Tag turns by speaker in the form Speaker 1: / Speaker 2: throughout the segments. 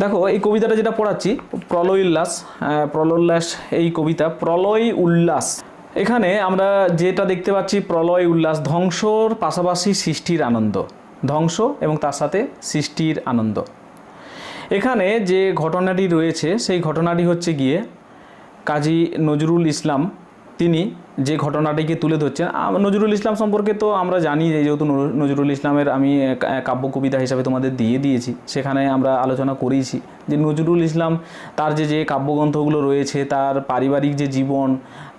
Speaker 1: দেখো এই কবিতাটা যেটা পড়াচ্ছি প্রলয় উল্লাস আহ, প্রলয় উল্লাস এই কবিতা প্রলয় উল্লাস এখানে আমরা যেটা দেখতে পাচ্ছি প্রলয় উল্লাস ধ্বংসর পাশাপাশি সৃষ্টির আনন্দ। ধ্বংস এবং তার সাথে সৃষ্টির আনন্দ। এখানে যে ঘটনাটি রয়েছে সেই ঘটনাটি হচ্ছে গিয়ে কাজী নজরুল ইসলাম তিনি যে ঘটনাটিকে তুলে ধরছেন নজরুল ইসলাম সম্পর্কে তো আমরা জানি যে যেহেতু নজরুল ইসলামের আমি কাব্য কবিতা হিসাবে তোমাদের দিয়ে দিয়েছি, সেখানে আমরা আলোচনা করেইছি যে নজরুল ইসলাম তার যে যে কাব্যগ্রন্থগুলো রয়েছে, তার পারিবারিক যে জীবন,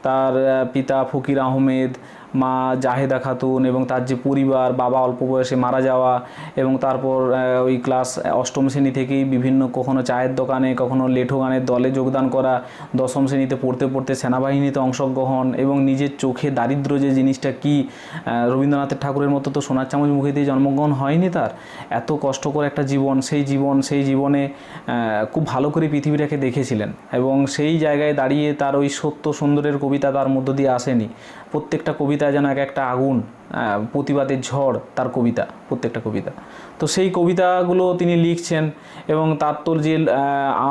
Speaker 1: তার পিতা ফকির আহমেদ মা জাহেদা খাতুন এবং তার যে পরিবার, বাবা অল্প বয়সে মারা যাওয়া এবং তারপর ওই ক্লাস অষ্টম শ্রেণি থেকেই বিভিন্ন কখনো চায়ের দোকানে, কখনো লেঠো গানের দলে যোগদান করা, দশম শ্রেণীতে পড়তে পড়তে সেনাবাহিনীতে অংশগ্রহণ এবং নিজের চোখে দারিদ্র যে জিনিসটা কি রবীন্দ্রনাথের ঠাকুরের মতো তো সোনার চামচ মুখে দিয়ে জন্মগ্রহণ হয়নি তার? এত কষ্টকর একটা জীবন, সেই জীবন, সেই জীবনে খুব ভালো করে পৃথিবীটাকে দেখেছিলেন এবং সেই জায়গায় দাঁড়িয়ে তার ওই সত্য সুন্দরের কবিতা তার মধ্য দিয়ে আসেনি। প্রত্যেকটা কবিতা যেন এক একটা আগুন প্রতিবাদের ঝড় তার কবিতা, প্রত্যেকটা কবিতা। তো সেই কবিতাগুলো তিনি লিখছেন এবং তার তোর যে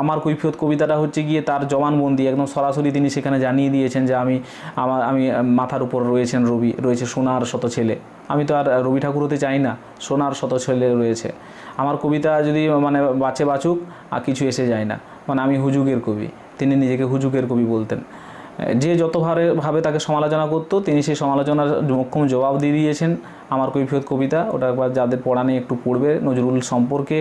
Speaker 1: আমার কৈফিয়ত কবিতাটা হচ্ছে গিয়ে তার জবানবন্দি একদম সরাসরি তিনি সেখানে জানিয়ে দিয়েছেন যে আমি, আমার, আমি মাথার উপর রয়েছেন রবি, রয়েছে সোনার শত ছেলে। আমি তো আর রবি ঠাকুর হতে চাই না, সোনার শত ছেলে রয়েছে। আমার কবিতা যদি মানে বাঁচে বাঁচুক, আর কিছু এসে যায় না। মানে আমি হুজুগের কবি, তিনি নিজেকে হুজুগের কবি বলতেন। যে যত ভাবে ভাবে তাকে সমালোচনা করতো, তিনি সেই সমালোচনার মোক্ষম জবাব দিয়ে দিয়েছেন। আমার কৈফিয়ত কবিতা, ওটা একবার যাদের পড়া নিয়ে একটু পড়বে, নজরুল সম্পর্কে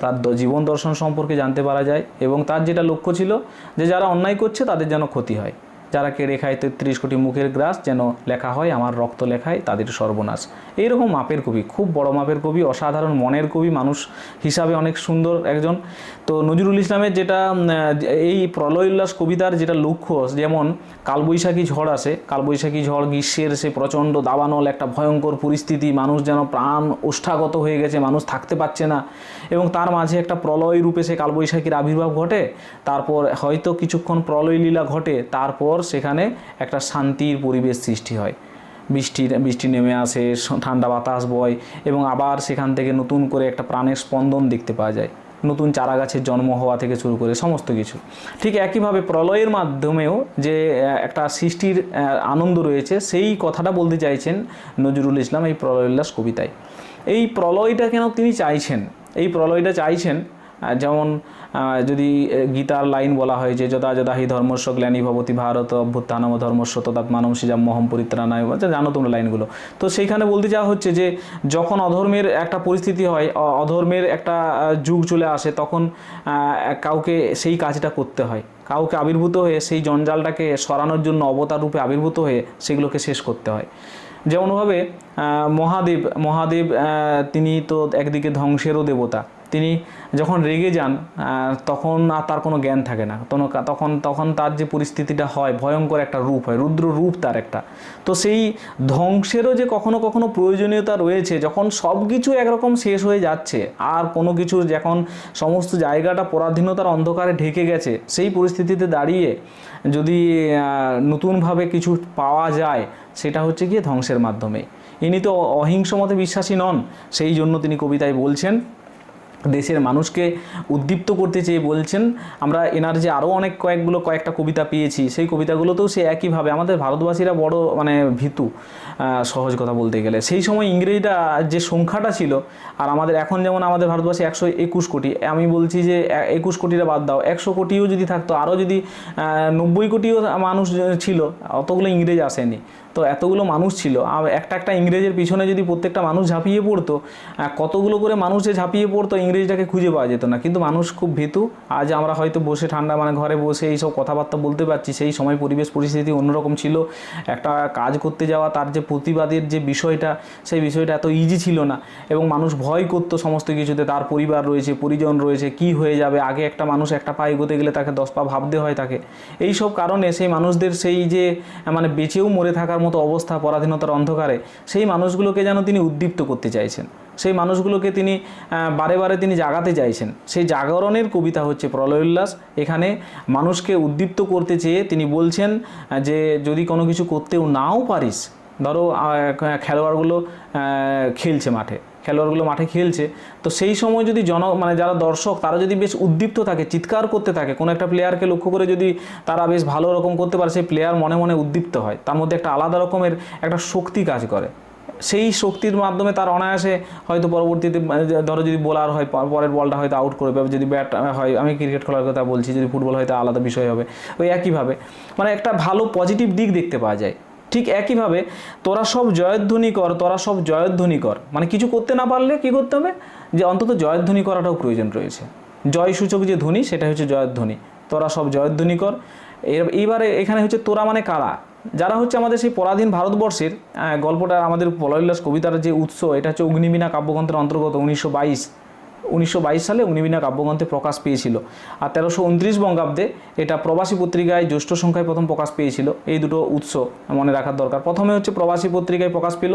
Speaker 1: তার জীবন দর্শন সম্পর্কে জানতে পারা যায়। এবং তার যেটা লক্ষ্য ছিল যে যারা অন্যায় করছে, তাদের যেন ক্ষতি হয়। যারা কেড়ে খায় তেত্রিশ কোটি মুখের গ্রাস যেন লেখা হয়, আমার রক্ত লেখায় তাদের সর্বনাশ। এইরকম মাপের কবি, খুব বড় মাপের কবি, অসাধারণ মনের কবি মানুষ হিসাবে অনেক সুন্দর একজন। তো নজরুল ইসলামের যেটা এই প্রলয় উল্লাস কবিতার যেটা লক্ষ্য, যেমন কালবৈশাখী ঝড় আসে, কালবৈশাখী ঝড় গ্রীষ্মের সে প্রচণ্ড দাবানল, একটা ভয়ঙ্কর পরিস্থিতি, মানুষ যেন প্রাণ ওষ্ঠাগত হয়ে গেছে, মানুষ থাকতে পারছে না। এবং তার মাঝে একটা প্রলয় রূপে সে কালবৈশাখীর আবির্ভাব ঘটে। তারপর হয়তো কিছুক্ষণ প্রলয় লীলা ঘটে, তারপর সেখানে একটা শান্তির পরিবেশ সৃষ্টি হয়। বৃষ্টি বৃষ্টি নেমে আসে ঠান্ডা বাতাস বয় এবং আবার সেখান থেকে নতুন করে একটা প্রাণের স্পন্দন দেখতে পাওয়া যায়। নতুন চারা গাছের জন্ম হওয়া থেকে শুরু করে সমস্ত কিছু। ঠিক একইভাবে প্রলয়ের মাধ্যমেও যে একটা সৃষ্টির আনন্দ রয়েছে, সেই কথাটা বলতে চাইছেন নজরুল ইসলাম এই প্রলয় উল্লাস কবিতায়। এই প্রলয়টা কেন তিনি চাইছেন? এই প্রলয়টা চাইছেন যেমন যদি গীতার লাইন বলা হয় যে যদা যদা হি ধর্মস্ব গ্লানি ভবতি ভারত অভ্যুত্থানম ধর্মস্ব তদাত মানব সিজাম মহম পরিত্রাণায়। আচ্ছা, জানো তোমরা লাইনগুলো। তো সেইখানে বলতে যাওয়া হচ্ছে যে যখন অধর্মের একটা পরিস্থিতি হয় অধর্মের একটা যুগ চলে আসে তখন কাউকে সেই কাজটা করতে হয়। কাউকে আবির্ভূত হয়ে সেই জঞ্জালটাকে সরানোর জন্য অবতার রূপে আবির্ভূত হয়ে সেগুলোকে শেষ করতে হয়। যেমনভাবে মহাদেব মহাদেব তিনি তো একদিকে ধ্বংসেরও দেবতা। তিনি যখন রেগে যান তখন আর তার কোনো জ্ঞান থাকে না। তখন তখন তার যে পরিস্থিতিটা হয়, ভয়ঙ্কর একটা রূপ হয়, রুদ্র রূপ তার একটা। তো সেই ধ্বংসেরও যে কখনো কখনো প্রয়োজনীয়তা রয়েছে, যখন সব কিছু একরকম শেষ হয়ে যাচ্ছে, আর কোনো কিছু যখন সমস্ত জায়গাটা পরাধীনতার অন্ধকারে ঢেকে গেছে, সেই পরিস্থিতিতে দাঁড়িয়ে যদি নতুনভাবে কিছু পাওয়া যায়, সেটা হচ্ছে গিয়ে ধ্বংসের মাধ্যমে। ইনি তো অহিংস মতে বিশ্বাসী নন, সেই জন্য তিনি কবিতায় বলছেন দেশের মানুষকে উদ্দীপ্ত করতে চেয়ে বলছেন। আমরা এনার যে আরও অনেক কয়েকগুলো, কয়েকটা কবিতা পেয়েছি, সেই কবিতাগুলোতেও সে একইভাবে আমাদের ভারতবাসীরা বড় মানে ভীতু সহজ কথা বলতে গেলে। সেই সময় ইংরেজরা যে সংখ্যাটা ছিল, আর আমাদের এখন যেমন আমাদের ভারতবাসী একশো একুশ কোটি, আমি বলছি যে একুশ কোটিটা বাদ দাও, একশো কোটিও যদি থাকতো, আরও যদি নব্বই কোটিও মানুষ ছিল, অতগুলো ইংরেজ আসেনি। তো এতগুলো মানুষ ছিল। আর একটা একটা ইংরেজের পিছনে যদি প্রত্যেকটা মানুষ ঝাঁপিয়ে পড়তো কতগুলো করে মানুষ যে ঝাঁপিয়ে পড়তো ইংরেজটাকে খুঁজে পাওয়া যেত না। কিন্তু মানুষ খুব ভীতু। আজ আমরা হয়তো বসে ঠান্ডা মানে ঘরে বসে এইসব কথাবার্তা বলতে পারছি, সেই সময় পরিবেশ পরিস্থিতি অন্যরকম ছিল। একটা কাজ করতে যাওয়া, তার যে প্রতিবাদের যে বিষয়টা, সেই বিষয়টা এত ইজি ছিল না। এবং মানুষ ভয় করতো সমস্ত কিছুতে, তার পরিবার রয়েছে, পরিজন রয়েছে, কি হয়ে যাবে? আগে একটা মানুষ একটা পা এগোতে গেলে তাকে দশ পা ভাবতে হয় তাকে। এই সব কারণে সেই মানুষদের সেই যে মানে বেঁচেও মরে থাকার মতো অবস্থা, পরাধীনতার অন্ধকারে সেই মানুষগুলোকে যেন তিনি উদ্দীপ্ত করতে চাইছেন। সেই মানুষগুলোকে তিনি বারে বারে তিনি জাগাতে চাইছেন। সেই জাগরণের কবিতা হচ্ছে প্রলয় উল্লাস এখানে মানুষকে উদ্দীপ্ত করতে চেয়ে তিনি বলছেন যে যদি কোনো কিছু করতেও নাও পারিস, ধরো খেলোয়াড়গুলো খেলছে মাঠে। খেলোয়াড়গুলো মাঠে খেলছে। তো সেই সময় যদি জন মানে যারা দর্শক, তারা যদি বেশ উদ্দীপ্ত থাকে, চিৎকার করতে থাকে, কোনো একটা প্লেয়ারকে লক্ষ্য করে যদি তারা বেশ ভালো রকম করতে পারে, সেই প্লেয়ার মনে মনে উদ্দীপ্ত হয়। তার মধ্যে একটা আলাদা রকমের একটা শক্তি কাজ করে। সেই শক্তির মাধ্যমে তার অনায়াসে হয়তো পরবর্তীতে মানে ধরো যদি বোলার হয় পরের বলটা হয়তো আউট করবে যদি ব্যাট হয়, আমি ক্রিকেট খেলার কথা বলছি, যদি ফুটবল হয়তো আলাদা বিষয় হবে। ওই একইভাবে। মানে একটা ভালো পজিটিভ দিক দেখতে পাওয়া যায়। ঠিক একইভাবে তোরা সব জয়ধ্বনি কর, তোরা সব জয়ধ্বনি কর। মানে কিছু করতে না পারলে কি করতে হবে? যে অন্তত জয়ধ্বনি করাটাও প্রয়োজন রয়েছে। জয়সূচক যে ধ্বনি সেটা হচ্ছে জয়ধ্বনি। তোরা সব জয়ধ্বনি কর। এইবারে এখানে হচ্ছে তোরা মানে কারা? যারা হচ্ছে আমাদের সেই পরাধীন ভারতবর্ষের গল্পটা আমাদের পলয়ুল্লাস কবিতার যে উৎস, এটা হচ্ছে অগ্নিবীণা কাব্যগ্রন্থের অন্তর্গত উনিশশো বাইশ। উনিশশো বাইশ সালে উনিবিনা কাব্যগ্রন্থে প্রকাশ পেয়েছিল। আর তেরোশো উনত্রিশ বঙ্গাব্দে এটা প্রবাসী পত্রিকায় জ্যৈষ্ঠ সংখ্যায় প্রথম প্রকাশ পেয়েছিল। এই দুটো উৎস মনে রাখার দরকার। প্রথমে হচ্ছে প্রবাসী পত্রিকায় প্রকাশ পেল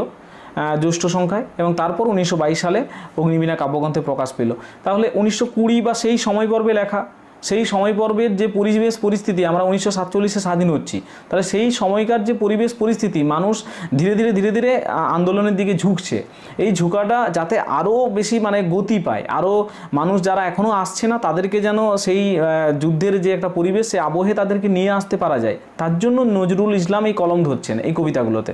Speaker 1: জ্যৈষ্ঠ সংখ্যায় এবং তারপর উনিশশো বাইশ সালে অগ্নিবীণা কাব্যগ্রন্থে প্রকাশ পেল। তাহলে উনিশশো কুড়ি বা সেই সময় পর্বে লেখা সেই সময় পর্বের যে পরিবেশ পরিস্থিতি, আমরা উনিশশো সাতচল্লিশে স্বাধীন হচ্ছি, তাহলে সেই সময়কার যে পরিবেশ পরিস্থিতি, মানুষ ধীরে ধীরে ধীরে ধীরে আন্দোলনের দিকে ঝুঁকছে। এই ঝুঁকাটা যাতে আরও বেশি মানে গতি পায় আরও মানুষ যারা এখনও আসছে না, তাদেরকে যেন সেই যুদ্ধের যে একটা পরিবেশ, সে আবহে তাদেরকে নিয়ে আসতে পারা যায়। তার জন্য নজরুল ইসলাম এই কলম ধরছেন, এই কবিতাগুলোতে।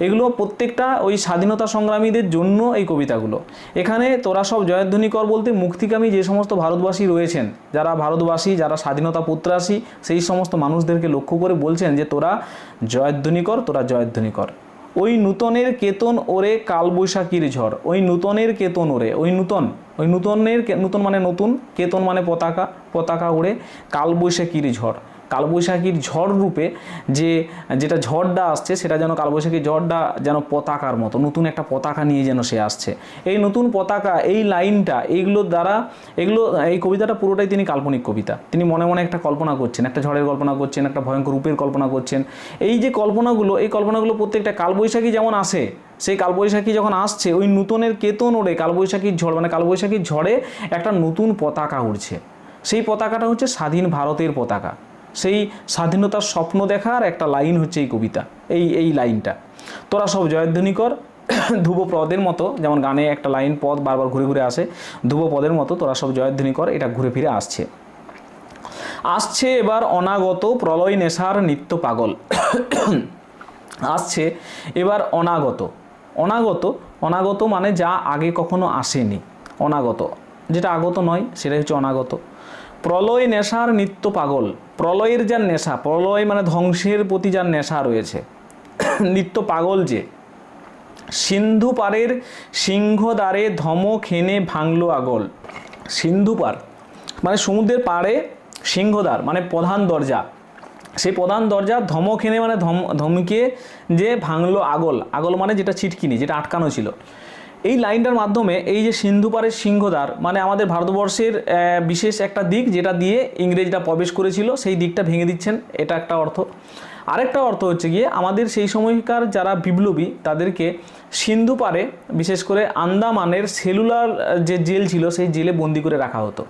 Speaker 1: এগুলো প্রত্যেকটা ওই স্বাধীনতা সংগ্রামীদের জন্য এই কবিতাগুলো। এখানে তোরা সব জয়ধ্বনি কর বলতে মুক্তিকামী যে সমস্ত ভারতবাসী রয়েছেন, যারা ভারতবাসী, যারা স্বাধীনতা প্রত্যাশী সেই সমস্ত মানুষদেরকে লক্ষ্য করে বলছেন যে তোরা জয়ধ্বনি কর, তোরা জয়ধ্বনি কর। ওই নূতনের কেতন ওরে কালবৈশাখীর ঝড়, ওই নূতনের কেতন ওরে, ওই নূতন, ওই নূতনের নূতন মানে নতুন, কেতন মানে পতাকা পতাকা ওড়ে কালবৈশাখীর ঝড়। কালবৈশাখীর ঝড় রূপে যে, যেটা ঝড়টা আসছে, সেটা যেন কালবৈশাখীর ঝড়টা যেন পতাকার মতো, নতুন একটা পতাকা নিয়ে যেন সে আসছে। এই নতুন পতাকা, এই লাইনটা এইগুলোর দ্বারা, এগুলো, এই কবিতাটা পুরোটাই তিনি কাল্পনিক কবিতা। তিনি মনে মনে একটা কল্পনা করছেন, একটা ঝড়ের কল্পনা করছেন, একটা ভয়ঙ্কর রূপের কল্পনা করছেন। এই যে কল্পনাগুলো, এই কল্পনাগুলো প্রত্যেকটা কালবৈশাখী যেমন আসে, সেই কালবৈশাখী যখন আসছে, ওই নূতনের কেতন ওড়ে কালবৈশাখীর ঝড় মানে কালবৈশাখীর ঝড়ে একটা নতুন পতাকা উড়ছে। সেই পতাকাটা হচ্ছে স্বাধীন ভারতের পতাকা। সেই স্বাধীনতার স্বপ্ন দেখার একটা লাইন হচ্ছে এই কবিতা, এই এই লাইনটা। তোরা সব জয়ধ্বনি কর ধ্রুবপদের মতো, যেমন গানে একটা লাইন, পদ বারবার ঘুরে ঘুরে আসে ধ্রুবপদের মতো তোরা সব জয়ধ্বনি কর, এটা ঘুরে ফিরে আসছে। আসছে এবার অনাগত প্রলয় নেশার নিত্য পাগল। আসছে এবার অনাগত। অনাগত অনাগত মানে যা আগে কখনো আসেনি। অনাগত, যেটা আগত নয়, সেটাই হচ্ছে অনাগত। প্রলয় নেশার নিত্য পাগল। প্রলয়ের যার নেশা, প্রলয় মানে ধ্বংসের প্রতি যার নেশা রয়েছে। নিত্য পাগল যে। সিন্ধু পারের সিংহদ্বারে ধমক হেনে ভাঙলো আগল। সিন্ধু পার মানে সমুদ্রের পাড়ে সিংহদ্বার মানে প্রধান দরজা। সেই প্রধান দরজা ধমক হেনে মানে ধম, ধমকে যে ভাঙলো আগল। আগল মানে যেটা ছিটকিনি, যেটা আটকানো ছিল। এই লাইনটার মাধ্যমে এই যে সিন্ধু পারের সিংহদ্বার মানে আমাদের ভারতবর্ষের বিশেষ একটা দিক যেটা দিয়ে ইংরেজরা প্রবেশ করেছিল, সেই দিকটা ভেঙে দিচ্ছেন, এটা একটা অর্থ। আরেকটা অর্থ হচ্ছে গিয়ে, আমাদের সেই সময়কার যারা বিপ্লবী, তাদেরকে সিন্ধু পারে বিশেষ করে আন্দামানের সেলুলার যে জেল ছিল, সেই জেলে বন্দি করে রাখা হতো।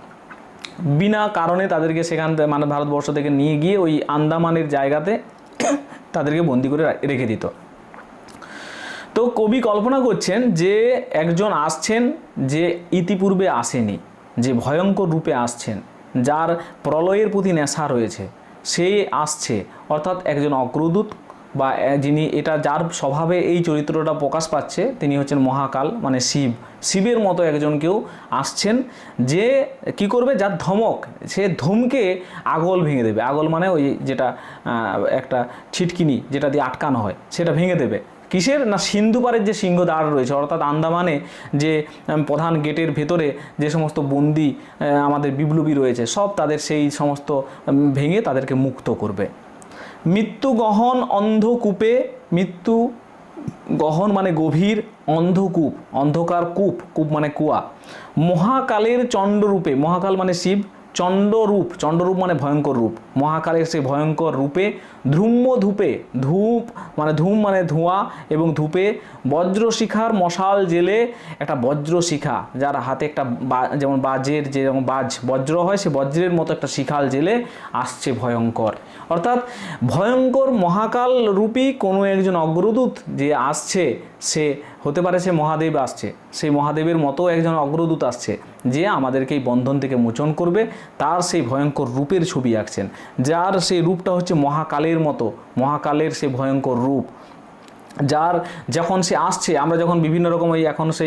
Speaker 1: বিনা কারণে তাদেরকে সেখান মানে ভারতবর্ষ থেকে নিয়ে গিয়ে ওই আন্দামানের জায়গাতে তাদেরকে বন্দি করে রেখে দিত। তো কবি কল্পনা করছেন যে একজন আসছেন যে ইতিপূর্বে আসেনি, যে ভয়ঙ্কর রূপে আসছেন, যার প্রলয়ের প্রতি নেশা রয়েছে, সে আসছে। অর্থাৎ একজন অগ্রদূত বা যিনি এটা যার স্বভাবে এই চরিত্রটা প্রকাশ পাচ্ছে, তিনি হচ্ছেন মহাকাল মানে শিব। শিবের মতো একজন কেউ আসছেন যে কি করবে? যার ধমক, সে ধমকে আগল ভেঙে দেবে। আগল মানে ওই যেটা একটা ছিটকিনি যেটা দিয়ে আটকানো হয়, সেটা ভেঙে দেবে। কিসের? না সিন্ধু পারের যে সিংহ দ্বার রয়েছে, অর্থাৎ আন্দামানে যে প্রধান গেটের ভেতরে যে সমস্ত বন্দি আমাদের বিপ্লবী রয়েছে, সব তাদের সেই সমস্ত ভেঙে তাদেরকে মুক্ত করবে। মৃত্যু গহন অন্ধকূপে, মৃত্যু গহন মানে গভীর অন্ধকূপ, অন্ধকার কূপ কূপ মানে কুয়া। মহাকালের চণ্ডরূপে, মহাকাল মানে শিব, চণ্ডরূপ চণ্ডরূপ মানে ভয়ঙ্কর রূপ। মহাকালের সেই ভয়ঙ্কর রূপে ধ্রুম্য ধূপে ধূপ মানে ধূম মানে ধোঁয়া এবং ধূপে বজ্রশিখার মশাল জেলে একটা বজ্রশিখা, যার হাতে একটা যেমন বাজের যে যেমন বাজ, বজ্র হয়, সে বজ্রের মতো একটা শিখাল জেলে আসছে ভয়ঙ্কর। অর্থাৎ ভয়ঙ্কর মহাকাল রূপী কোনো একজন অগ্রদূত যে আসছে, সে হতে পারে সে মহাদেব আসছে, সেই মহাদেবের মতো একজন অগ্রদূত আসছে, যে আমাদেরকে এই বন্ধন থেকে মোচন করবে, তার সেই ভয়ঙ্কর রূপের ছবি আঁকছেন। যার সেই রূপটা হচ্ছে মহাকালের মতো, মহাকালের সেই ভয়ঙ্কর রূপ। যার যখন সে আসছে, আমরা যখন বিভিন্ন রকম ওই এখন সে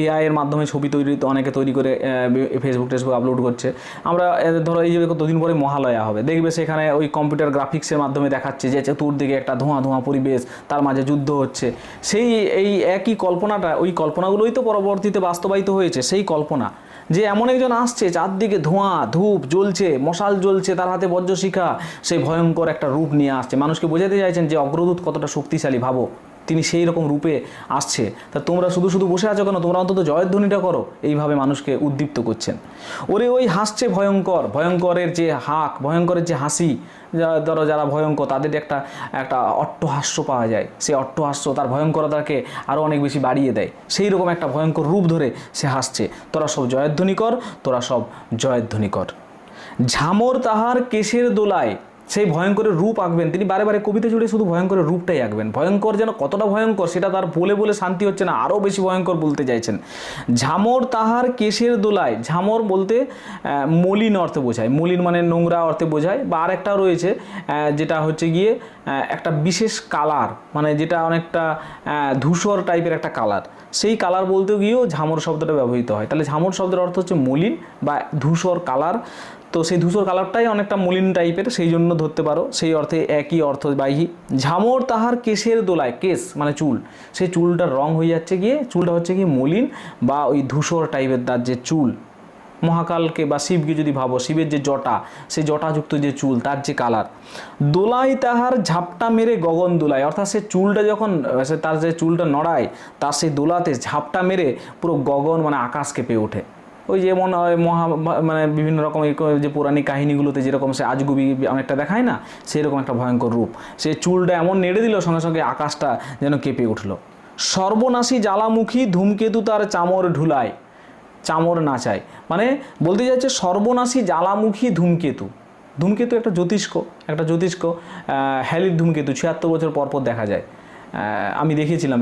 Speaker 1: এআইয়ের মাধ্যমে ছবি তৈরি, অনেকে তৈরি করে ফেসবুক টেসবুক আপলোড করছে। আমরা ধরো এই যে দুদিন পরে মহালয়া হবে, দেখবে সেখানে ওই কম্পিউটার গ্রাফিক্সের মাধ্যমে দেখাচ্ছে যে চতুর্দিকে একটা ধোঁয়া ধোঁয়া পরিবেশ, তার মাঝে যুদ্ধ হচ্ছে। সেই, এই একই কল্পনাটা, ওই কল্পনাগুলোই তো পরবর্তীতে বাস্তবায়িত হয়েছে, সেই কল্পনা। যে এমন একজন আসছে চারদিকে ধোঁয়া, ধূপ জ্বলছে, মশাল জ্বলছে, তার হাতে বজ্রশিখা সেই ভয়ঙ্কর একটা রূপ নিয়ে আসছে। মানুষকে বোঝাতে চাইছেন যে অগ্রদূত কতটা শক্তিশালী, ভাবো। তিনি সেই রকম রূপে আসছে। তা তোমরা শুধু শুধু বসে আছো কেন? তোমরা অন্তত জয়ধ্বনিটা করো। এইভাবে মানুষকে উদ্দীপ্ত করছেন। ওরে ওই হাসছে ভয়ঙ্কর। ভয়ঙ্করের যে হাক, ভয়ঙ্করের যে হাসি ধরো যারা ভয়ঙ্কর, তাদের একটা একটা অট্টহাস্য পাওয়া যায়। সেই অট্টহাস্য তার ভয়ঙ্করতাকে আরও অনেক বেশি বাড়িয়ে দেয়। সেই রকম একটা ভয়ঙ্কর রূপ ধরে সে হাসছে। তোরা সব জয়ধ্বনি কর, তোরা সব জয়ধ্বনি কর। ঝামর তাহার কেশের দোলায় সেই ভয়ঙ্করের রূপ আঁকবেন। তিনি বারে বারে কবিতা জুড়ে শুধু ভয়ঙ্করের রূপটাই আঁকবেন। ভয়ঙ্কর যেন কতটা ভয়ঙ্কর, সেটা তার বলে বলে শান্তি হচ্ছে না, আরও বেশি ভয়ঙ্কর বলতে চাইছেন। ঝামর তাহার কেশের দোলায়, ঝামর বলতে মলিন অর্থে বোঝায়। মলিন মানে নোংরা অর্থে বোঝায়। বা আরেকটা রয়েছে যেটা হচ্ছে গিয়ে একটা বিশেষ কালার মানে যেটা অনেকটা ধূসর টাইপের একটা কালার। সেই কালার বলতে গিয়েও ঝামর শব্দটা ব্যবহৃত হয়। তাহলে ঝামর শব্দের অর্থ হচ্ছে মলিন বা ধূসর কালার। তো সেই ধূসর কালারটাই অনেকটা মলিন টাইপের, সেই জন্য ধরতে পারো। সেই অর্থে একই অর্থবাহী ঝামর তাহার কেশের দোলায়, কেশ মানে চুল। সেই চুলটার রং হয়ে যাচ্ছে গিয়ে, চুলটা হচ্ছে গিয়ে মলিন বা ওই ধূসর টাইপের তার যে চুল। মহাকালকে বা শিবকে যদি ভাবো, শিবের যে জটা, সেই জটাযুক্ত যে চুল, তার যে কালার। দোলাই তাহার ঝাপটা মেরে গগন দোলায়। অর্থাৎ সে চুলটা যখন, সে তার যে চুলটা নড়ায় তার সেই দোলাতে ঝাপটা মেরে পুরো গগন মানে আকাশ কেঁপে ওঠে। ওই যেমন মহা মানে বিভিন্ন রকম যে পৌরাণিক কাহিনীগুলোতে যেরকম সে আজগুবি অনেকটা দেখায় না সেই রকম একটা ভয়ঙ্কর রূপ। সে চুলটা এমন নেড়ে দিল, সঙ্গে সঙ্গে আকাশটা যেন কেঁপে উঠল। সর্বনাশী জ্বালামুখী ধূমকেতু তার চামর ঢুলায়, চামর নাচায়। মানে বলতে যাচ্ছে সর্বনাশী জ্বালামুখী ধূমকেতু। ধূমকেতু একটা জ্যোতিষ্ক একটা জ্যোতিষ্ক হ্যালির ধূমকেতু, ছিয়াত্তর বছর পর পর দেখা যায়। আমি দেখেছিলাম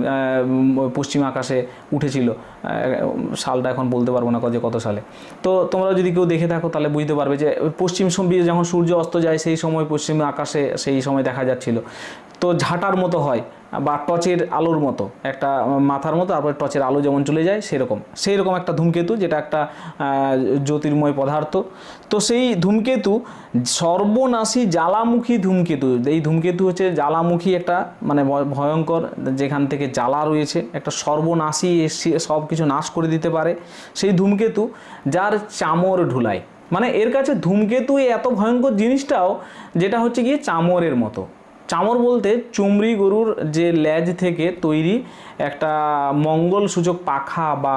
Speaker 1: পশ্চিম আকাশে উঠেছিল। সালটা এখন বলতে পারব না যে কত সালে। তো তোমরা যদি কেউ দেখে থাকো তাহলে বুঝতে পারবে যে পশ্চিম সম্বি যখন সূর্য অস্ত যায়, সেই সময় পশ্চিম আকাশে সেই সময় দেখা যাচ্ছিল। তো ঝাঁটার মতো হয়। বা টচের আলোর মতো, একটা মাথার মতো, তারপরে টচের আলো যেমন চলে যায় সেরকম। সেই রকম একটা ধূমকেতু, যেটা একটা জ্যোতির্ময় পদার্থ। তো সেই ধূমকেতু, সর্বনাশী জ্বালামুখী ধূমকেতু, এই ধূমকেতু হচ্ছে জ্বালামুখী একটা মানে ভয়- ভয়ঙ্কর, যেখান থেকে জ্বালা রয়েছে, একটা সর্বনাশী এসে সব কিছু নাশ করে দিতে পারে। সেই ধূমকেতু, যার চামর ঢুলায়। মানে এর কাছে ধূমকেতু এত ভয়ঙ্কর জিনিসটাও, যেটা হচ্ছে গিয়ে চামরের মতো। চামর বলতে চুমড়ি গরুর যে লেজ থেকে তৈরি একটা মঙ্গল সূচক পাখা বা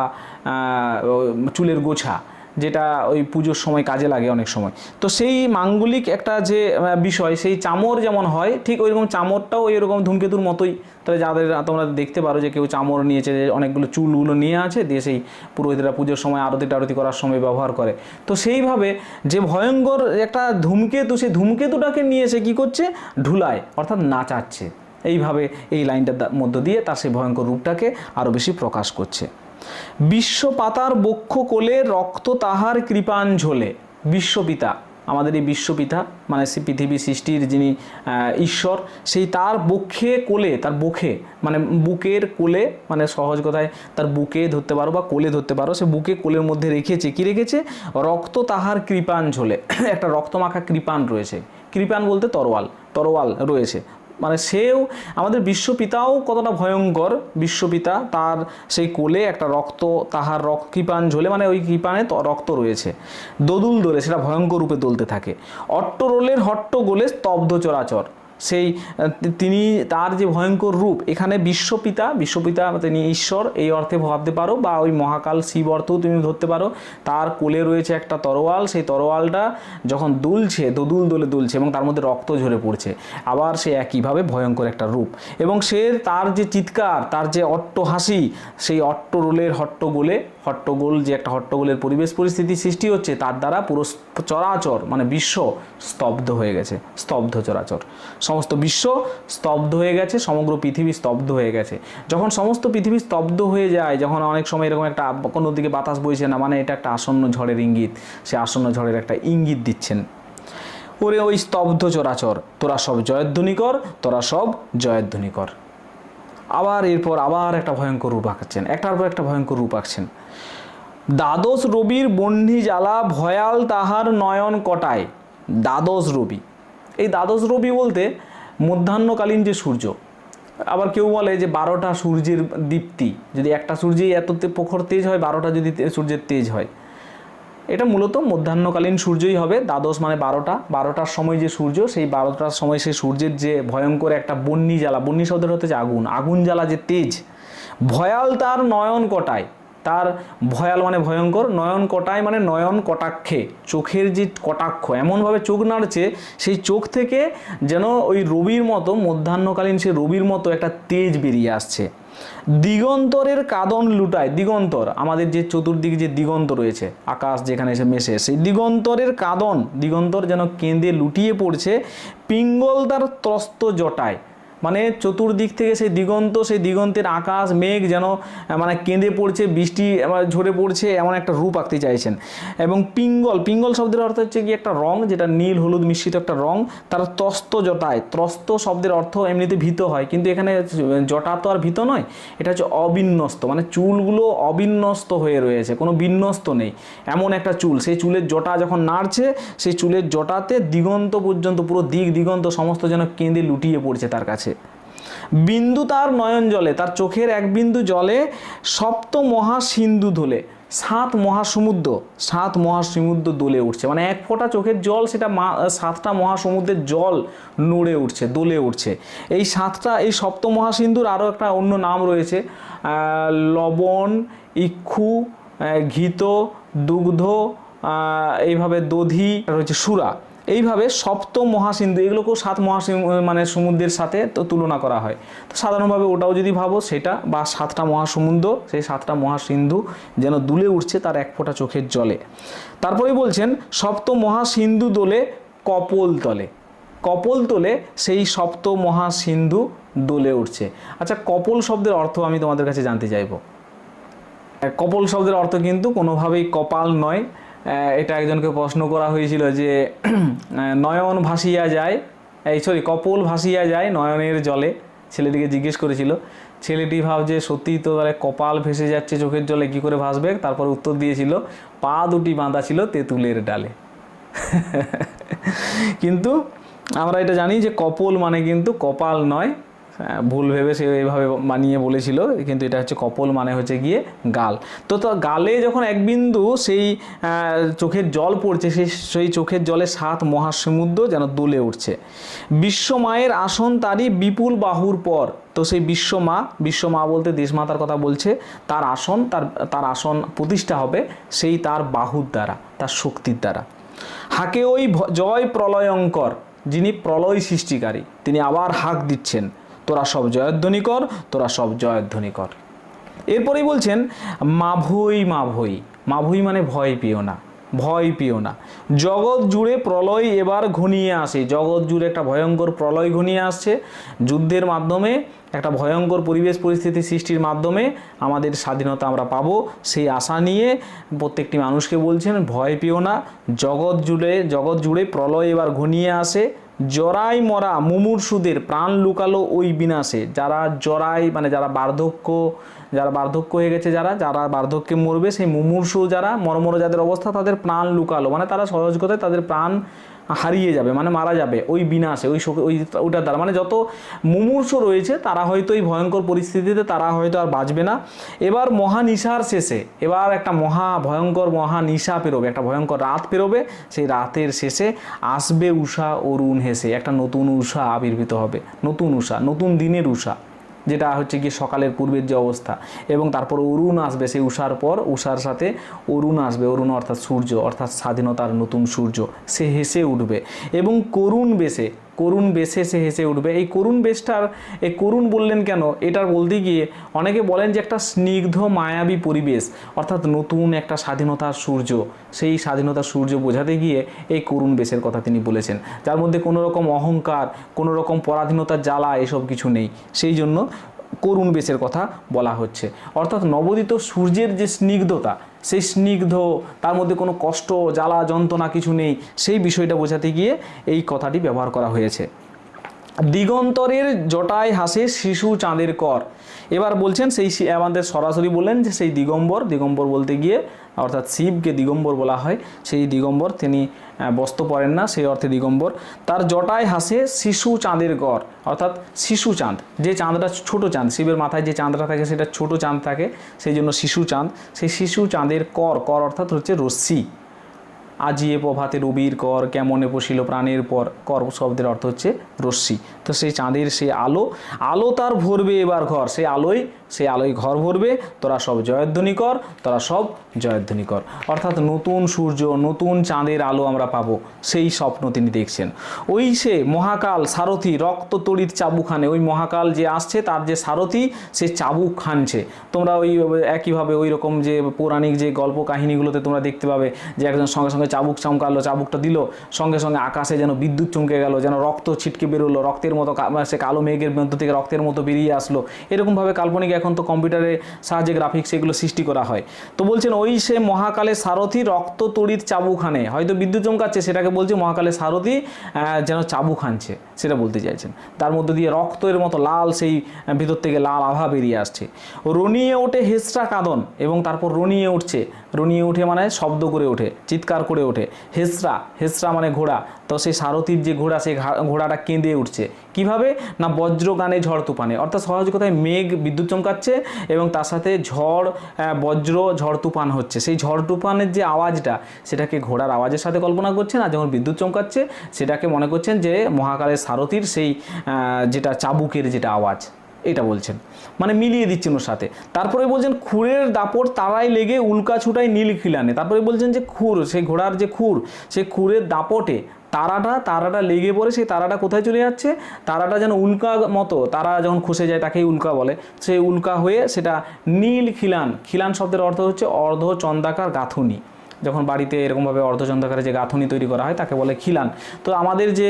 Speaker 1: চুলের গোছা। যেটা ওই পুজোর সময় কাজে লাগে অনেক সময়। তো সেই মাঙ্গলিক একটা যে বিষয়, সেই চামর যেমন হয়, ঠিক ওইরকম চামরটাও এরকম ধূমকেতুর মতোই। তাহলে যাদের তোমরা দেখতে পারো যে কেউ চামর নিয়েছে অনেকগুলো চুলগুলো নিয়ে আছে, দিয়ে সেই পুরোহিতরা পুজোর সময় আরতি টারতি করার সময় ব্যবহার করে। তো সেইভাবে যে ভয়ঙ্কর একটা ধূমকেতু, সেই ধূমকেতুটাকে নিয়ে সে কী করছে? ঢুলায়, অর্থাৎ নাচাচ্ছে। এইভাবে এই লাইনটার মধ্য দিয়ে তার সেই ভয়ঙ্কর রূপটাকে আরও বেশি প্রকাশ করছে। বিশ্বপাতার বক্ষ কোলে রক্ত তাহার কৃপান ঝোলে বিশ্বপিতা, আমাদের এই বিশ্বপিতা মানে সে পৃথিবী সৃষ্টির যিনি ঈশ্বর, সেই তার বক্ষে কোলে, তার বুকে মানে বুকের কোলে মানে সহজ কথায় তার বুকে ধরতে পারো বা কোলে ধরতে পারো, সে বুকে কোলের মধ্যে রেখেছে। কি রেখেছে? রক্ত তাহার কৃপান ঝোলে একটা রক্তমাখা কৃপাণ রয়েছে। কৃপাণ বলতে তরোয়াল তরোয়াল রয়েছে। মানে সেও, আমাদের বিশ্বপিতাও কতটা ভয়ঙ্কর, বিশ্বপিতা তার সেই কোলে একটা রক্ত, তাহার রক কৃপান ঝোলে মানে ওই কৃপানে তো রক্ত রয়েছে, দোদুল দোলে, সেটা ভয়ঙ্কর রূপে দোলতে থাকে। অট্টরোলের হট্ট গোলে স্তব্ধ চরাচর। সেই তিনি তার যে ভয়ঙ্কর রূপ, এখানে বিশ্বপিতা বিশ্বপিতা তিনি ঈশ্বর, এই অর্থে ভাবতে পারো বা ওই মহাকাল শিব অর্থও তুমি ধরতে পারো, তার কোলে রয়েছে একটা তরোয়াল, সেই তরোয়ালটা যখন দুলছে, দোদুল দোলে দুলছে এবং তার মধ্যে রক্ত ঝরে পড়ছে, আবার সে একইভাবে ভয়ঙ্কর একটা রূপ। এবং সে তার যে চিৎকার, তার যে অট্ট হাসি সেই অট্টরোলের হট্টগোলে হট্টগোল যে একটা হট্টগোলের পরিবেশ পরিস্থিতি সৃষ্টি হচ্ছে, তার দ্বারা পুরো চরাচর মানে বিশ্ব স্তব্ধ হয়ে গেছে, স্তব্ধ চরাচর। সমস্ত বিশ্ব স্তব্ধ হয়ে গেছে, সমগ্র পৃথিবী স্তব্ধ হয়ে গেছে। যখন সমস্ত পৃথিবী স্তব্ধ হয়ে যায়, যখন অনেক সময় এরকম একটা কোনো দিকে বাতাস বইছে না মানে এটা একটা আসন্ন ঝড়ের ইঙ্গিত, সে আসন্ন ঝড়ের একটা ইঙ্গিত দিচ্ছেন। ওরে ওই স্তব্ধ চরাচর, তোরা সব জয়ধ্বনি কর তোরা সব জয়ধ্বনি কর আবার এরপর আবার একটা ভয়ঙ্কর রূপ আঁকাচ্ছেন একটার পর একটা ভয়ঙ্কর রূপ আঁকছেন। দ্বাদশ রবির বহ্নি জ্বালা ভয়াল তাহার নয়ন কটায়? দ্বাদশ রবি। এই দ্বাদশ রবি বলতে মধ্যাহ্নকালীন যে সূর্য, আবার কেউ বলে যে বারোটা সূর্যের দীপ্তি, যদি একটা সূর্যেই এত প্রখর তেজ হয়, বারোটা যদি সূর্যের তেজ হয়। এটা মূলত মধ্যাহ্নকালীন সূর্যই হবে, দ্বাদশ মানে বারোটা। বারোটার সময় যে সূর্য, সেই বারোটার সময় সেই সূর্যের যে ভয়ঙ্কর একটা বন্যি জ্বালা, বন্যি শব্দের হতে যে আগুন। আগুন জ্বালা যে তেজ, ভয়াল তার নয়ন কটায়? তার ভয়াল মানে ভয়ঙ্কর, নয়ন কটায় মানে নয়ন কটাক্ষে, চোখের যে কটাক্ষ, এমনভাবে চোখ নাড়ছে, সেই চোখ থেকে যেন ওই রবির মতো, মধ্যাহ্নকালীন সে রবির মতো একটা তেজ বেরিয়ে আসছে। দিগন্তরের কাদন লুটায়, দিগন্তর, আমাদের যে চতুর্দিকে যে দিগন্ত রয়েছে, আকাশ যেখানে এসে মেশে, সেই দিগন্তরের কাদন, দিগন্তর যেন কেঁদে লুটিয়ে পড়ছে, পিঙ্গল তার ত্রস্ত জটায়। মানে চতুর্দিক থেকে সেই দিগন্ত, সেই দিগন্তের আকাশ, মেঘ যেন মানে কেঁদে পড়ছে, বৃষ্টি ঝরে পড়ছে, এমন একটা রূপ আঁকতে চাইছেন। এবং পিঙ্গল পিঙ্গল শব্দের অর্থ হচ্ছে কি একটা রং, যেটা নীল, হলুদ মিশ্রিত একটা রং, তার ত্রস্ত জটায়, ত্রস্ত শব্দের অর্থ এমনিতে ভীত হয়, কিন্তু এখানে জটা তো আর ভীত নয়, এটা হচ্ছে অবিন্যস্ত মানে চুলগুলো অবিন্যস্ত হয়ে রয়েছে, কোনো বিন্যস্ত নেই, এমন একটা চুল, সেই চুলের জটা যখন নাড়ছে, সেই চুলের জটাতে দিগন্ত পর্যন্ত পুরো দিক, দিগন্ত সমস্ত যেন কেঁদে লুটিয়ে পড়ছে তার কাছে। বিন্দু তার নয়ন জলে, তার চোখের এক বিন্দু জলে, সপ্ত মহাসিন্ধু ধলে, সাত মহাসমুদ্র সাত মহাসমুদ্র দোলে উঠছে। মানে এক ফোঁটা চোখের জল সেটা মা, সাতটা মহাসমুদ্রের জল নড়ে উঠছে, দোলে উঠছে। এই সাতটা, এই সপ্ত মহাসিন্ধুর আরও একটা অন্য নাম রয়েছে লবণ, ইক্ষু ঘিত, দুগ্ধ এইভাবে দধি রয়েছে সুরা। এইভাবে সপ্ত মহাসিন্ধু, এগুলোকেও সাত মহাসিন্ধু মানে সমুদ্রের সাথে তো তুলনা করা হয়। তো সাধারণভাবে ওটাও যদি ভাবো, সেটা বা সাতটা মহাসমুদ্র, সেই সাতটা মহাসিন্ধু যেন দুলে উঠছে তার এক ফোঁটা চোখের জলে। তারপরেই বলছেন সপ্ত মহাসিন্ধু দোলে কপল তলে। কপল তোলে সেই সপ্ত মহাসিন্ধু দোলে উঠছে আচ্ছা কপল শব্দের অর্থ আমি তোমাদের কাছে জানতে চাইব। কপল শব্দের অর্থ কিন্তু কোনোভাবেই কপাল নয় এটা একজনকে প্রশ্ন করা হয়েছিল যে নয়ন ভাসিয়া যায়, এই সরি কপল ভাসিয়া যায় নয়নের জলে। ছেলেটিকে জিজ্ঞেস করেছিল, ছেলেটি ভাবছে সত্যিই তো তাহলে কপাল ভেসে যাচ্ছে চোখের জলে, কি করে ভাসবে? তারপর উত্তর দিয়েছিল, পা দুটি বাঁধা ছিল তেঁতুলের ডালে। কিন্তু আমরা এটা জানি যে কপল মানে কিন্তু কপাল নয় ভুল ভেবে সে এইভাবে মানিয়ে বলেছিল, কিন্তু এটা হচ্ছে কপল মানে হচ্ছে গিয়ে গাল। তো তো গালে যখন এক বিন্দু সেই চোখের জল পড়ছে সেই সেই চোখের জলে সাত মহাসমুদ্র যেন দুলে উঠছে। বিশ্বমায়ের আসন তারই বিপুল বাহুর পর, তো সেই বিশ্বমা বিশ্বমা বলতে দেশমাতার কথা বলছে, তার আসন, তার তার আসন প্রতিষ্ঠা হবে সেই তার বাহুর দ্বারা, তার শক্তির দ্বারা। হাকে ওই জয় প্রলয়ঙ্কর, যিনি প্রলয় সৃষ্টিকারী, তিনি আবার হাক দিচ্ছেন। তোরা সব জয়ধ্বনি কর, তোরা সব জয়ধ্বনি কর। এরপরেই বলছেন, মাভই মাভই। মাভই মানে ভয় পেও না, ভয় পেও না। জগৎ জুড়ে প্রলয় এবার ঘনিয়ে আসে। জগৎ জুড়ে একটা ভয়ঙ্কর প্রলয় ঘনিয়ে আসছে। যুদ্ধের মাধ্যমে, একটা ভয়ঙ্কর পরিবেশ পরিস্থিতি সৃষ্টির মাধ্যমে আমাদের স্বাধীনতা আমরা পাবো। সেই আশা নিয়ে প্রত্যেকটি মানুষকে বলছেন, ভয় পেও না। জগৎ জুড়ে জগৎ জুড়ে প্রলয় এবার ঘনিয়ে আসে। জরাই মরা মুমূর্ষুদের প্রাণ লুকালো ওই বিনাশে। যারা জরাই মানে যারা বার্ধক্য যারা বার্ধক্য হয়ে গেছে যারা যারা বার্ধক্যে মরবে, সেই মুমূর্ষু যারা, মরমর যাদের অবস্থা, তাদের প্রাণ লুকালো। মানে তারা সহজ তাদের প্রাণ হারিয়ে যাবে মানে মারা যাবে, ওই বিনাশে, ওই শোকে, ওই ওটার দ্বারা। মানে যত মুমূর্ষ রয়েছে, তারা হয়তো এই ভয়ঙ্কর পরিস্থিতিতে, তারা হয়তো আর বাঁচবে না। এবার মহানিশার শেষে, এবার একটা মহা ভয়ঙ্কর মহা নিশা পেরোবে, একটা ভয়ঙ্কর রাত পেরোবে, সেই রাতের শেষে আসবে উষা অরুণ হেসে, একটা নতুন উষা আবির্ভূত হবে, নতুন উষা, নতুন দিনের উষা। যেটা হচ্ছে কি সকালের পূর্বের যে অবস্থা। এবং তারপর অরুণ আসবে, সেই উষার পর উষার সাথে অরুণ আসবে। অরুণ অর্থাৎ সূর্য, অর্থাৎ স্বাধীনতার নতুন সূর্য। সে হেসে উঠবে। এবং করুণ বেশে করুণ বেশে সে হেসে উঠবে। এই করুণ বেশটার, এই করুণ বললেন কেন? এটার বলতে গিয়ে অনেকে বলেন যে একটা স্নিগ্ধ, মায়াবী পরিবেশ, অর্থাৎ নতুন একটা স্বাধীনতার সূর্য, সেই স্বাধীনতার সূর্য বোঝাতে গিয়ে এই করুণ বেশের কথা তিনি বলেছেন। যার মধ্যে কোনো রকম অহংকার কোনো রকম পরাধীনতার জ্বালা এসব কিছু নেই। সেই জন্য করুণ বেশের কথা বলা হচ্ছে। অর্থাৎ নবোদিত সূর্যের যে স্নিগ্ধতা, সেই স্নিগ্ধ, তার মধ্যে কোনো কষ্ট, জ্বালা, যন্ত্রণা কিছু নেই, সেই বিষয়টা বোঝাতে গিয়ে এই কথাটি ব্যবহার করা হয়েছে। দিগন্তরের জটায় হাসে শিশু চাঁদের কর। এবার বলছেন সেই আমাদের সরাসরি বললেন যে সেই দিগম্বর দিগম্বর বলতে গিয়ে অর্থাৎ শিবকে দিগম্বর বলা হয়, সেই দিগম্বর তিনি বস্ত্র পরেন না, সেই অর্থে দিগম্বর। তার জটায় হাসে শিশু চাঁদের গড়, অর্থাৎ শিশু চাঁদ। যে চাঁদটা ছোট চাঁদ, শিবের মাথায় যে চাঁদটা থাকে সেটা ছোট চাঁদ থাকে, সেই জন্য শিশু চাঁদ। সেই শিশু চাঁদের কর কর অর্থাৎ হচ্ছে রশ্মি। আজিয়ে প্রভাতে রবির কর, কেমনে পশিল প্রাণের পর, কর শব্দের অর্থ হচ্ছে রশ্মি। তো সেই চাঁদের সেই আলো আলো তার ভরবে এবার ঘর, সেই আলোয় সেই আলোয় ঘর ভরবে, তোরা সব জয়ধ্বনি কর, তোরা সব জয়ধ্বনি কর। অর্থাৎ নতুন সূর্য, নতুন চাঁদের আলো আমরা পাবো, সেই স্বপ্ন তিনি দেখছেন। ওই সে মহাকাল সারথি রক্ত তড়িৎ চাবুখানে ওই মহাকাল যে আসছে, তার যে সারথি, সে চাবুক খানছে। তোমরা ওই একইভাবে ওই রকম যে পৌরাণিক যে গল্প কাহিনীগুলোতে তোমরা দেখতে পাবে যে একজন সঙ্গে সঙ্গে চাবুক চমকালো, চাবুকটা দিল, সঙ্গে সঙ্গে আকাশে যেন বিদ্যুৎ চমকে গেল, যেন রক্ত ছিটকে বেরোলো, রক্তের মতো সে কালো মেঘের মধ্য থেকে রক্তের মতো বেরিয়ে আসলো। এরকমভাবে কাল্পনিক এখন তো কম্পিউটারে সাহায্যে গ্রাফিক্স এগুলো সৃষ্টি করা হয়। তো বলছেন ওই সে মহাকালে সারথি রক্ত তড়িৎ চাবুখানে হয়তো বিদ্যুৎ চমকাচ্ছে, সেটাকে বলছে মহাকালে সারথি যেন চাবু খানছে, সেটা বলতে চাইছেন। তার মধ্যে দিয়ে রক্তের মতো লাল সেই ভিতর থেকে লাল আভা বেরিয়ে আসছে। রনিয়ে ওঠে হেসরা কাঁদন এবং তারপর রনিয়ে উঠছে রনিয়ে উঠে মানে শব্দ করে ওঠে, চিৎকার করে ওঠে। হেসরা হেসরা মানে ঘোড়া। তো সেই সারথীর যে ঘোড়া, সেই ঘোড়াটা কেঁদে উঠছে। কীভাবে? না বজ্র গানে ঝড় তুফানে। অর্থাৎ সহজ কথায় মেঘ, বিদ্যুৎ চমকাচ্ছে এবং তার সাথে ঝড় বজ্র, ঝড় তুফান হচ্ছে। সেই ঝড় তুফানের যে আওয়াজটা, সেটাকে ঘোড়ার আওয়াজের সাথে কল্পনা করছেন আর যখন বিদ্যুৎ চমকাচ্ছে, সেটাকে মনে করছেন যে মহাকালের সারথীর সেই যেটা চাবুকের যেটা আওয়াজ। এটা বলছেন। মানে মিলিয়ে দিচ্ছেন ওর সাথে। তারপরে বলছেন, খুরের দাপট তারাই লেগে উল্কা ছুটাই নীল খিলানে। তারপরে বলছেন যে, খুর, সেই ঘোড়ার যে খুর, সেই খুরের দাপটে তারাটা তারাটা লেগে পড়ে, সেই তারাটা কোথায় চলে যাচ্ছে? তারাটা যেন উল্কা মতো, তারা যখন খসে যায় তাকেই উল্কা বলে। সেই উল্কা হয়ে সেটা নীল খিলান খিলান শব্দের অর্থ হচ্ছে অর্ধ চন্দাকার গাঁথুনি। যখন বাড়িতে এরকমভাবে অর্ধচন্দ্রাকারে যে গাঁথনি তৈরি করা হয়, তাকে বলে খিলান। তো আমাদের যে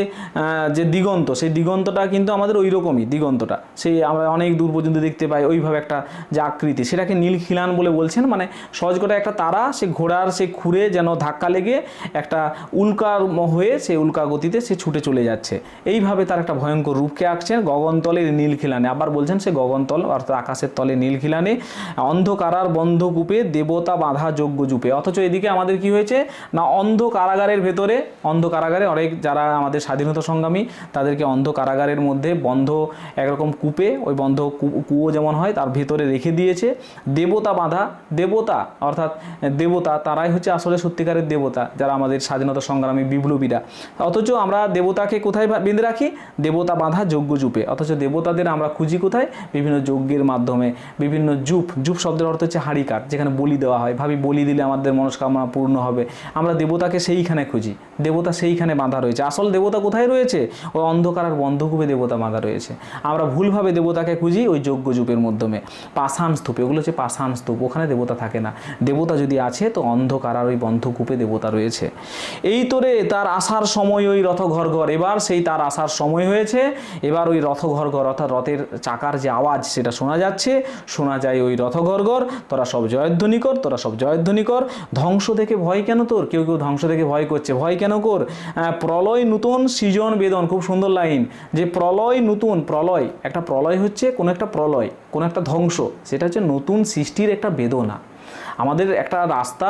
Speaker 1: যে দিগন্ত, সেই দিগন্তটা কিন্তু আমাদের ওই রকমই দিগন্তটা। সেই আমরা অনেক দূর পর্যন্ত দেখতে পাই ওইভাবে একটা যে আকৃতি। সেটাকে নীল খিলান বলে বলছেন মানে সহজ করে একটা তারা, সে ঘোড়ার সে খুঁড়ে যেন ধাক্কা লেগে একটা উল্কার হয়ে সে উল্কা গতিতে সে ছুটে চলে যাচ্ছে। এইভাবে তার একটা ভয়ঙ্কর রূপকে আঁকছেন গগনতলের নীল খিলানে। আবার বলছেন সে গগনতল, অর্থাৎ আকাশের তলে নীল খিলানে, অন্ধকারার বন্ধকূপে দেবতা বাঁধা যজ্ঞ জুপে। অথচ এদিকে আমাদের কি হয়েছে? না, অন্ধ কারাগারের ভেতরে, অন্ধ কারাগারে অনেক যারা আমাদের স্বাধীনতা সংগ্রামী, তাদেরকে অন্ধ কারাগারের মধ্যে বন্ধ একরকম কূপে, ওই বন্ধ কুয়ো যেমন হয়, তার ভেতরে রেখে দিয়েছে। দেবতা বাঁধা, দেবতা, অর্থাৎ দেবতা, তারাই হচ্ছে আসলে সত্যিকারের দেবতা, যারা আমাদের স্বাধীনতা সংগ্রামী বিপ্লবীরা। অথচ আমরা দেবতাকে কোথায় বেঁধে রাখি? দেবতা বাঁধা যজ্ঞ জুপে। অথচ দেবতাদের আমরা খুঁজি কোথায়? বিভিন্ন যজ্ঞের মাধ্যমে। বিভিন্ন জুপ জুপ শব্দের অর্থ হচ্ছে হাড়িকার যেখানে বলি দেওয়া হয়। ভাবি বলি দিলে আমাদের মনস্কামনা পূর্ণ হবে। আমরা দেবতাকে সেইখানে খুঁজি। দেবতা সেইখানে বাঁধা রয়েছে। আসল দেবতা কোথায় রয়েছে? ওই অন্ধকার আর বন্ধকূপে দেবতা বাঁধা রয়েছে। আমরা ভুলভাবে দেবতাকে খুঁজি ওই যজ্ঞ জুপের মাধ্যমে। পাষাণ স্তূপ, এগুলো হচ্ছে পাষাণ স্তূপ, ওখানে দেবতা থাকে না। দেবতা যদি আছে, তো অন্ধকার আর ওই বন্ধকূপে দেবতা রয়েছে। এই তোরে তার আসার সময় ওই রথ ঘর ঘর এবার সেই তার আসার সময় হয়েছে। এবার ওই রথ ঘর ঘর অর্থাৎ রথের চাকার যে আওয়াজ, সেটা শোনা যাচ্ছে। শোনা যায় ওই রথ ঘর ঘর তোরা সব জয়ধ্বনি কর, তোরা সব জয়ধ্বনি কর, ধ্বংস দেখে ভয় কেন তোর? কেউ কেউ ধ্বংস দেখে ভয় করছে। ভয় কেন কর? প্রলয় নতুন সৃজন বেদন, খুব সুন্দর লাইন। যে প্রলয় নতুন, প্রলয়, একটা প্রলয় হচ্ছে কোনো একটা প্রলয়, কোনো একটা ধ্বংস। সেটা হচ্ছে নতুন সৃষ্টির একটা বেদনা। আমাদের একটা রাস্তা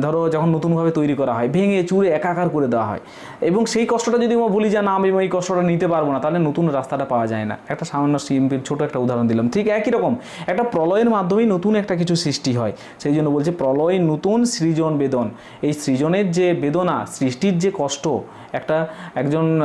Speaker 1: ধরো যখন নতুনভাবে তৈরি করা হয়, ভেঙে চুরে একাকার করে দেওয়া হয়। এবং সেই কষ্টটা যদি আমরা বলি যে, না, আমি এই কষ্টটা নিতে পারব না, তাহলে নতুন রাস্তাটা পাওয়া যায় না। একটা সামান্য সিম্পল, ছোট একটা উদাহরণ দিলাম। ঠিক একই রকম, একটা প্রলয়ের মাধ্যমেই নতুন একটা কিছু সৃষ্টি হয়। সেই জন্য বলছে, প্রলয় নতুন সৃজন বেদন। এই সৃজনের যে বেদনা, সৃষ্টির যে কষ্ট, একটা একজন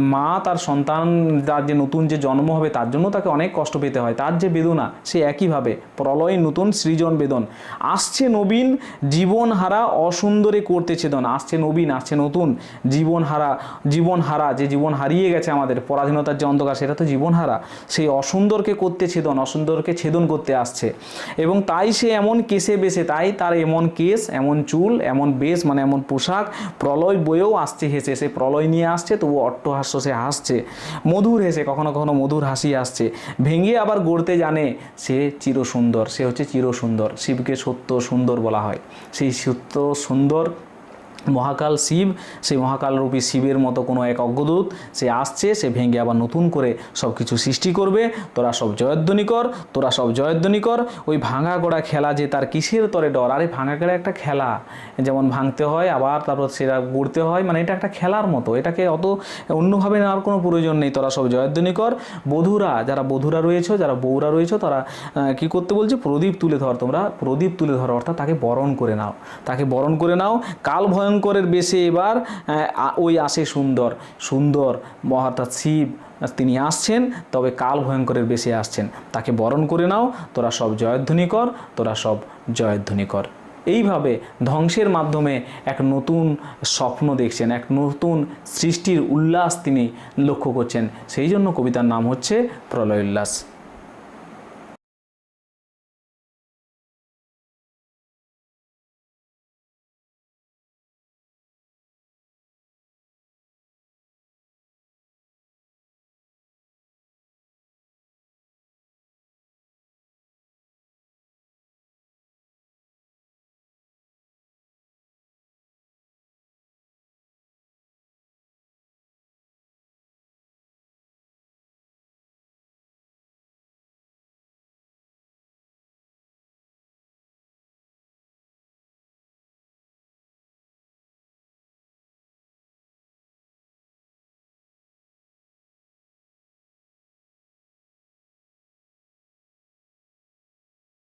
Speaker 1: মা তার সন্তান, তার যে নতুন যে জন্ম হবে, তার জন্য তাকে অনেক কষ্ট পেতে হয়। তার যে বেদনা, সে একইভাবে, প্রলয় নতুন সৃজন বেদন। আসছে নবীন জীবন হারা অসুন্দরে করতে ছেদন। আসছে নবীন, আসছে নতুন জীবন হারা জীবন হারা যে জীবন হারিয়ে গেছে আমাদের, পরাধীনতার যে অন্ধকার, সেটা তো জীবন হারা সেই অসুন্দরকে করতে ছেদন, অসুন্দরকে ছেদন করতে আসছে। এবং তাই সে এমন কেসে বেসে, তাই তার এমন কেস, এমন চুল, এমন বেশ মানে এমন পোশাক, প্রলয় বয়েও আসছে হেসে। সে প্রলয় নিয়ে আসছে তবু অট্টহাস্য সে হাসছে। মধুর হেসে, কখনো কখনো মধুর হাসি আসছে। ভেঙে আবার গড়তে জানে, সে চির সুন্দর সে হচ্ছে চির সুন্দর শিবকে সত্য সুন্দর বলা হয়। সেই সত্য সুন্দর মহাকাল শিব, সেই মহাকালরূপী শিবের মতো কোনো এক অজ্ঞদূত সে আসছে, সে ভেঙে আবার নতুন করে সব কিছু সৃষ্টি করবে। তোরা সব জয়ধ্বনি কর, তোরা সব জয়ধ্বনি কর। ওই ভাঙা গড়া খেলা যে তার কিসের তরে ডর? আরে ভাঙা গড়া একটা খেলা। যেমন ভাঙতে হয়, আবার তারপর সেটা গড়তে হয় মানে এটা একটা খেলার মতো। এটাকে অত অন্যভাবে নেওয়ার কোনো প্রয়োজন নেই। তোরা সব জয়ধ্বনি কর। বধুরা, যারা বধুরা রয়েছে, যারা বউরা রয়েছে, তারা কি করতে বলছে? প্রদীপ তুলে ধর তোমরা। প্রদীপ তুলে ধরো, অর্থাৎ তাকে বরণ করে নাও। তাকে বরণ করে নাও। কাল ভয়ঙ্করের বেশে এবার ওই আসে সুন্দর সুন্দর অর্থাৎ শিব তিনি আসছেন, তবে কাল ভয়ঙ্করের বেশে আসছেন। তাকে বরণ করে নাও, তোরা সব জয়ধ্বনি কর, তোরা সব জয়ধ্বনি কর। এইভাবে ধ্বংসের মাধ্যমে এক নতুন স্বপ্ন দেখছেন, এক নতুন সৃষ্টির উল্লাস তিনি লক্ষ্য করছেন। সেই জন্য কবিতার নাম হচ্ছে প্রলয় উল্লাস